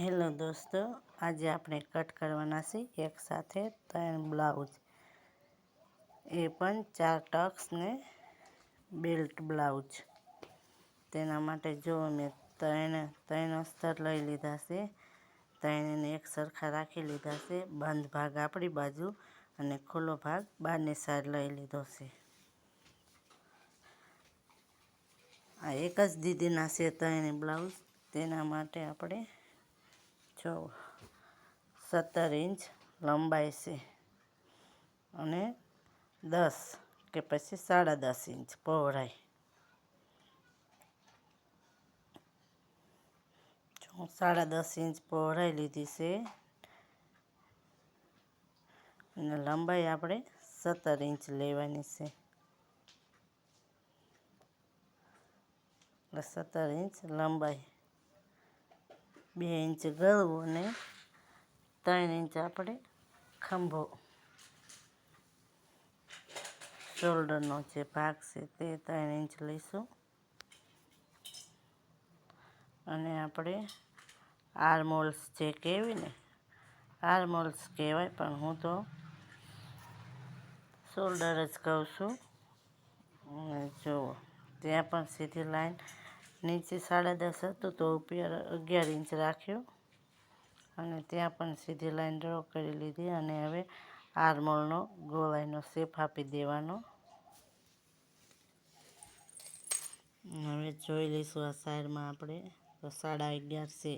Hello દોસ્તો, આજે આપણે કટ કરવાના છે એક સાથે ત્રણ બ્લાઉઝ. એ પણ ચાર ટક્સ ને બેલ્ટ બ્લાઉઝ. તેના માટે જો મેં ત્રણ ત્રણ અસ્તર લઈ લીધા છે. ત્રણેને એક સરખા રાખી લીધા છે. બંધ ભાગ આપણી બાજુ અને ખુલ્લો ભાગ બહારની સાઈડ લઈ લીધો છે. આ એક જ દીદીના છે ત્રણે બ્લાઉઝ. તેના માટે આપણે જો સત્તર ઇંચ લંબાઈ છે. અને દસ કે પછી સાડા દસ ઇંચ પહોળાઈ. હું સાડા દસ ઇંચ પહોળાઈ લીધી છે, અને લંબાઈ આપણે સત્તર ઇંચ લેવાની છે. એટલે સત્તર ઇંચ લંબાઈ. બે ઇંચ ગળવો અને ત્રણ ઇંચ આપણે ખંભો. શોલ્ડરનો જે ભાગ છે તે ત્રણ ઇંચ લઈશું. અને આપણે આર્મોલ્સ જે કહેવી ને આર્મોલ્સ કહેવાય, પણ હું તો શોલ્ડર જ કહું છું. જુઓ, ત્યાં પણ સીધી લાઈન નીચે સાડા દસ હતું તો ઉપર અગિયાર ઇંચ રાખ્યો. અને ત્યાં પણ સીધી લાઈન ડ્રો કરી લીધી અને હવે આર્મોલનો ગોળાઈનો શેપ આપી દેવાનો. હવે જોઈ લઈશું આ સાઈડમાં આપણે. તો સાડા અગિયાર છે.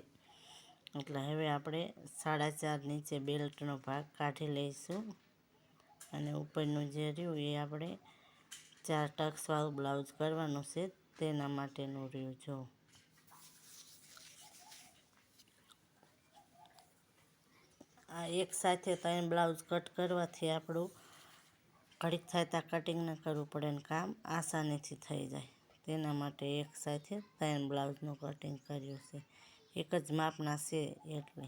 એટલે હવે આપણે સાડા ચાર નીચે બેલ્ટનો ભાગ કાઢી લઈશું. અને ઉપરનું જે રહ્યું એ આપણે ચાર ટક્સવાળું બ્લાઉઝ કરવાનું છે. તેના માટેનું રહ્યું આ એક સાથે ત્રણ બ્લાઉઝ કટ કરવાથી આપણું ઘડીક થાય ત્યાં કટિંગ ન કરવું પડે ને કામ આસાનીથી થઈ જાય. તેના માટે એક સાથે ત્રણ બ્લાઉઝનું કટિંગ કર્યું છે. એક જ માપના છે એટલે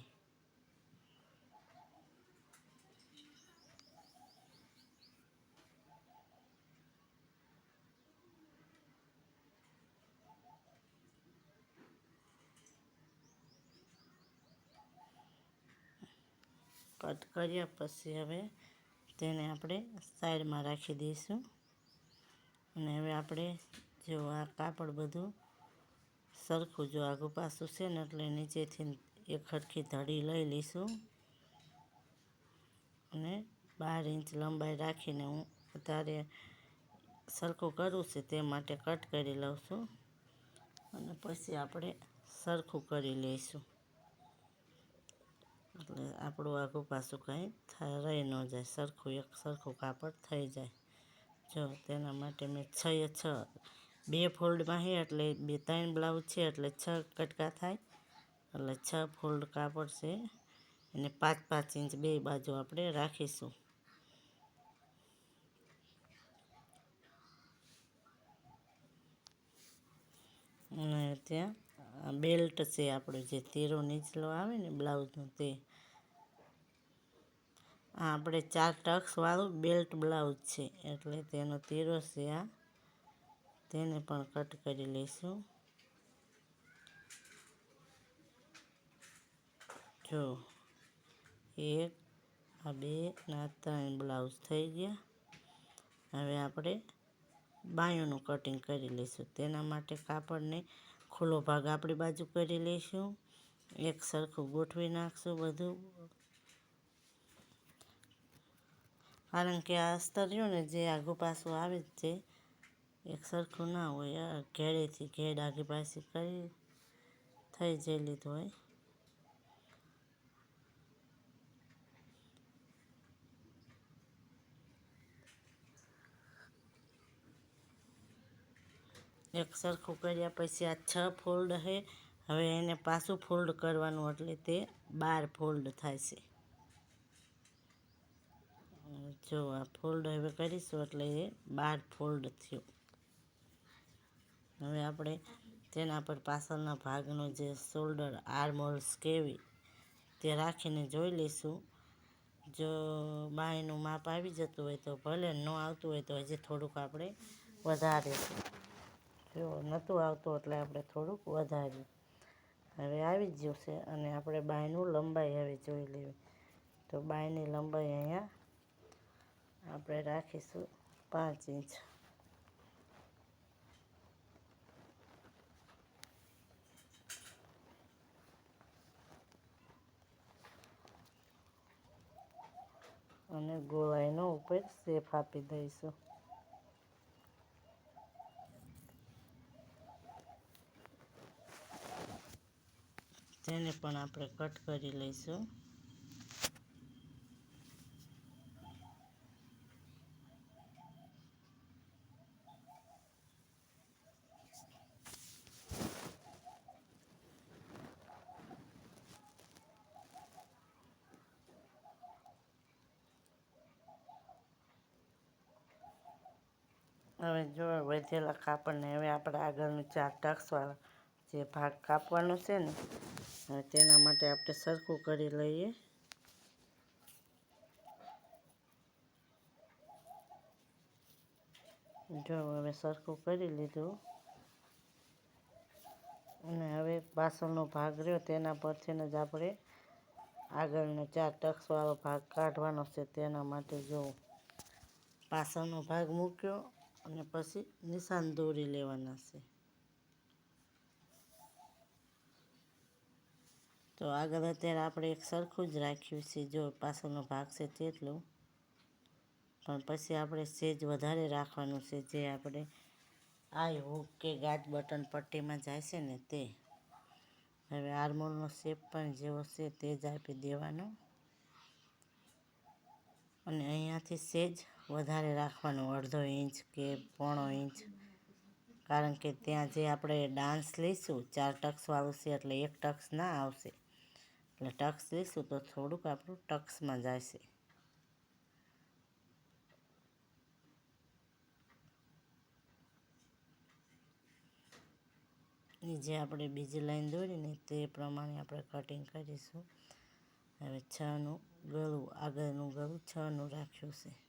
કટ કર્યા પછી હવે તેને આપણે સાઈડમાં રાખી દઈશું. અને હવે આપણે જો આ કાપડ બધું સરખું જો આગું પાછું છે ને એટલે નીચેથી એક હરખી ધડી લઈ લઈશું. અને બાર ઇંચ લંબાઈ રાખીને હું અત્યારે સરખું કરવું છે તે માટે કટ કરી લઉં છું. અને પછી આપણે સરખું કરી લઈશું. એટલે આપણું આગું પાછું કાંઈ રહી ન જાય. સરખું એક સરખું કાપડ થઈ જાય. જો, તેના માટે મેં છ એ છ, બે ફોલ્ડમાં છે એટલે બે ત્રણ બ્લાઉઝ છે એટલે છ કટકા થાય. એટલે છ ફોલ્ડ કાપડ છે. અને પાંચ પાંચ ઇંચ બે બાજુ આપણે રાખીશું. અને ત્યાં બેલ્ટ છે આપણો જે તીરો નીચલો આવે ને બ્લાઉઝનું તે. આ આપણે ચાર ટક્સવાળું બેલ્ટ બ્લાઉઝ છે. એટલે તેનો તીરો છે આ. તેને પણ કટ કરી લઈશું. જો, એક, આ બે ના ત્રણ બ્લાઉઝ થઈ ગયા. હવે આપણે બાયોનું કટિંગ કરી લઈશું. તેના માટે કાપડને ખુલ્લો ભાગ આપણી બાજુ કરી લઈશું. એક સરખું ગોઠવી નાખશું બધું. કારણ કે આ અસ્તર્યું ને જે આગું પાછું આવે જ છે, એક સરખું ના હોય. ઘેડેથી ઘેડ આગી પાછી કરી થઈ જયેલી હોય. એક સરખું કર્યા પછી આ છ ફોલ્ડ છે હવે એને પાછું ફોલ્ડ કરવાનું એટલે તે બાર ફોલ્ડ છે. જો આ ફોલ્ડ હવે કરીશું એટલે એ બાર ફોલ્ડ થયું. હવે આપણે તેના પર પાછળના ભાગનો જે શોલ્ડર આર્મોલ્સ કેવી તે રાખીને જોઈ લઈશું. જો બાયનું માપ આવી જતું હોય તો ભલે ન આવતું હોય તો હજી થોડુંક આપણે વધારીશું. જો નહોતું આવતું એટલે આપણે થોડુંક વધાર્યું. હવે આવી જ છે અને આપણે બાયનું લંબાઈ હવે જોઈ લેવી. તો બાયની લંબાઈ અહીંયા આપણે રાખીશું પાંચ ઇંચ. અને ગોળાઈનો ઉપર સેફ આપી દઈશું. તેને પણ આપણે કટ કરી લઈશું. હવે જો વધેલા કાપડને હવે આપણે આગળનું ચાર ટક્સવાળા જે ભાગ કાપવાનો છે ને હવે તેના માટે આપણે સરખું કરી લઈએ. જો હવે સરખું કરી લીધું. અને હવે પાછળનો ભાગ રહ્યો, તેના પરથી જ આપણે આગળનો ચાર ટક્સવાળો ભાગ કાઢવાનો છે, તેના માટે જો પાછળનો ભાગ મૂક્યો અને પછી નિશાન દોરી લેવાના છે. તો આગળ અત્યારે આપણે એક સરખું જ રાખ્યું છે, જો પાછળનો ભાગ છે તેટલું. પણ પછી આપણે સેજ વધારે રાખવાનું છે, જે આપણે આઈ હુક કે ગાજ બટન પટ્ટીમાં જાય છે ને તે. હવે આર્મોલનો શેપ પણ જેવો છે તે જ આપી દેવાનો. અને અહીંયાથી સેજ વધારે રાખવાનું, અડધો ઇંચ કે પોણો ઇંચ. કારણ કે ત્યાં જે આપણે ડાન્સ લઈશું, ચાર ટક્સવાળું છે એટલે એક ટક્સ ના આવશે. એટલે ટક્સ લઈશું તો થોડુંક આપણું ટક્સમાં જશે. જે આપણે બીજી લાઈન દોરીને તે પ્રમાણે આપણે કટિંગ કરીશું. હવે છનું ગળું, આગળનું ગળું છનું રાખ્યું છે.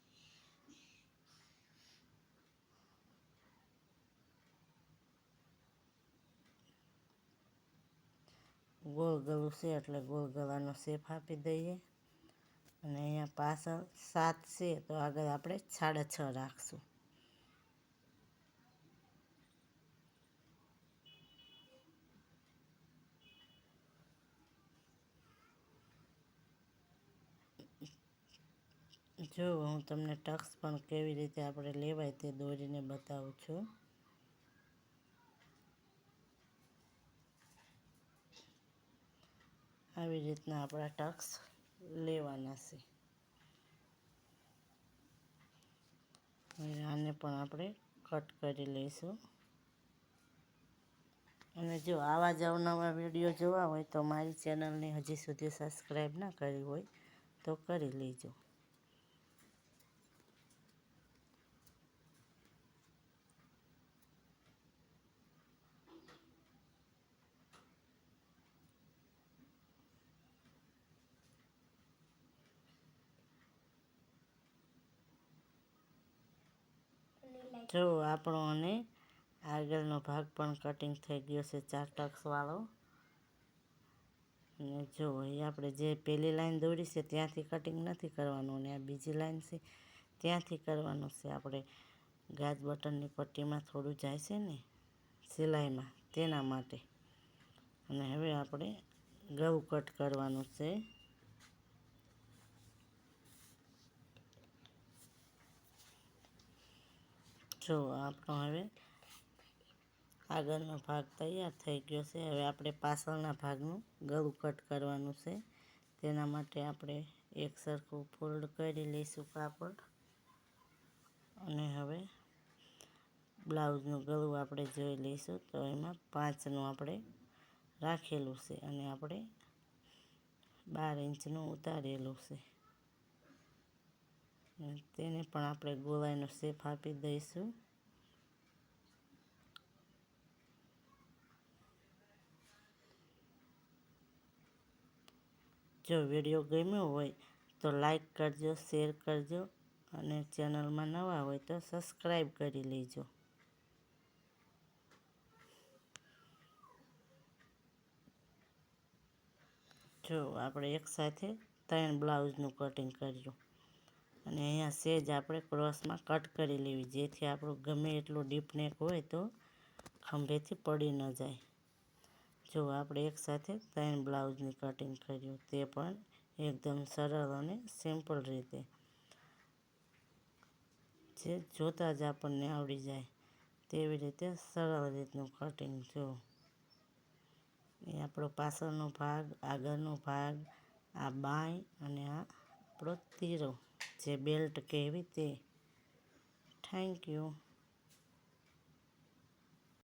ગોળ ગળું છે એટલે ગોળ ગળાનો શેપ આપી દઈએ. અને અહીંયા પાછળ સાત છે તો આગળ આપણે સાડા છ રાખશું. જો હું તમને ટક્સ પણ કેવી રીતે આપણે લેવાય તે દોરીને બતાવું છું. આવી રીતના આપણા ટક્સ લેવાના છે. આને પણ આપણે કટ કરી લઈશું. અને જો આવા જ અવનવા વીડિયો જોવા હોય તો મારી ચેનલને હજી સુધી સબસ્ક્રાઈબ ના કરી હોય તો કરી લેજો. જો આપણો અને આગળનો ભાગ પણ કટિંગ થઈ ગયો છે ચાર ટક્સવાળો અને જો એ આપણે જે પહેલી લાઈન દોરી છે ત્યાંથી કટિંગ નથી કરવાનું અને આ બીજી લાઈન છે ત્યાંથી કરવાનું છે. આપણે ગાજ બટનની પટ્ટીમાં થોડું જાય છે ને સિલાઈમાં તેના માટે. અને હવે આપણે ગળું કટ કરવાનું છે. જો આપણો હવે આગળનો ભાગ તૈયાર થઈ ગયો છે. હવે આપણે પાછળના ભાગનું ગળું કટ કરવાનું છે. તેના માટે આપણે એક સરખું ફોલ્ડ કરી લઈશું કાપડ. અને હવે બ્લાઉઝનું ગળું આપણે જોઈ લઈશું. તો એમાં પાંચનું આપણે રાખેલું છે અને આપણે બાર ઇંચનું ઉતારેલું છે. તેને પણ આપણે ગોળાઈનો શેપ આપી દઈશું. જો વીડિયો ગમ્યો હોય તો લાઈક કરજો, શેર કરજો અને ચેનલમાં નવા હોય તો સબસ્ક્રાઈબ કરી લેજો. જો આપણે એક સાથે ત્રણ બ્લાઉઝનું કટિંગ કર્યું. અને અહીંયા સેજ આપણે ક્રોસમાં કટ કરી લેવી. જેથી આપણું ગમે એટલું ડીપ નેક હોય તો ખંભેથી પડી ન જાય. જો આપણે એકસાથે ત્રણ બ્લાઉઝની કટિંગ કર્યું, તે પણ એકદમ સરળ અને સિમ્પલ રીતે. જે જોતાં જ આપણને આવડી જાય, તેવી રીતે સરળ રીતનું કટિંગ જો. એ આપણો પાછળનો ભાગ, આગળનો ભાગ, આ બાય અને આ આપણો તીરો. જે બેલ્ટ કહેવી તે. Thank you